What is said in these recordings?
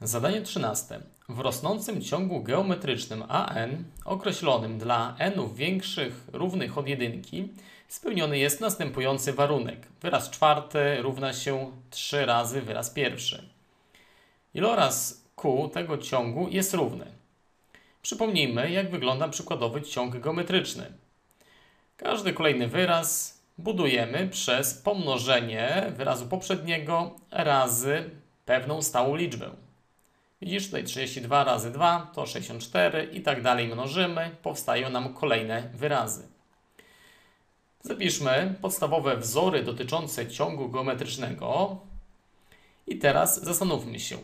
Zadanie 13. W rosnącym ciągu geometrycznym AN, określonym dla n większych równych od jedynki, spełniony jest następujący warunek. Wyraz czwarty równa się 3 razy wyraz pierwszy. Iloraz Q tego ciągu jest równy. Przypomnijmy, jak wygląda przykładowy ciąg geometryczny. Każdy kolejny wyraz budujemy przez pomnożenie wyrazu poprzedniego razy pewną stałą liczbę. Widzisz tutaj 32 razy 2 to 64 i tak dalej mnożymy, powstają nam kolejne wyrazy. Zapiszmy podstawowe wzory dotyczące ciągu geometrycznego i teraz zastanówmy się,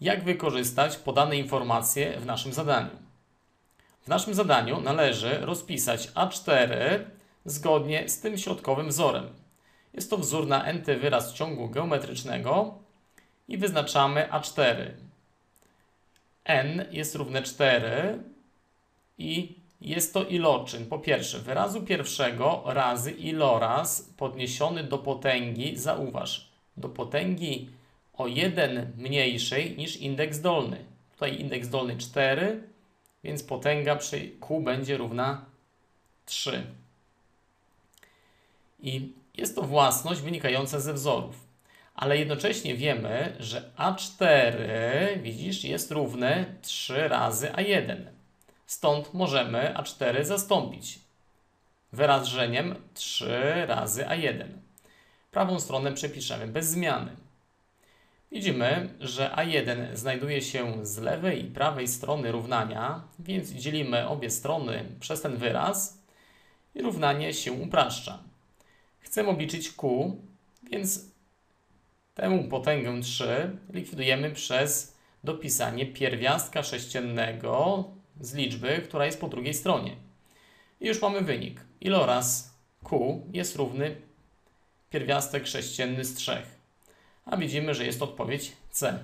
jak wykorzystać podane informacje w naszym zadaniu. W naszym zadaniu należy rozpisać A4 zgodnie z tym środkowym wzorem. Jest to wzór na nth wyraz ciągu geometrycznego i wyznaczamy A4. n jest równe 4 i jest to iloczyn. Po pierwsze, wyrazu pierwszego razy iloraz podniesiony do potęgi, zauważ, do potęgi o 1 mniejszej niż indeks dolny. Tutaj indeks dolny 4, więc potęga przy q będzie równa 3. I jest to własność wynikająca ze wzorów. Ale jednocześnie wiemy, że A4, widzisz, jest równe 3 razy A1. Stąd możemy A4 zastąpić wyrażeniem 3 razy A1. Prawą stronę przepiszemy bez zmiany. Widzimy, że A1 znajduje się z lewej i prawej strony równania, więc dzielimy obie strony przez ten wyraz i równanie się upraszcza. Chcemy obliczyć Q, więc tę potęgę 3 likwidujemy przez dopisanie pierwiastka sześciennego z liczby, która jest po drugiej stronie. I już mamy wynik. Iloraz Q jest równy pierwiastek sześcienny z 3. A widzimy, że jest odpowiedź C.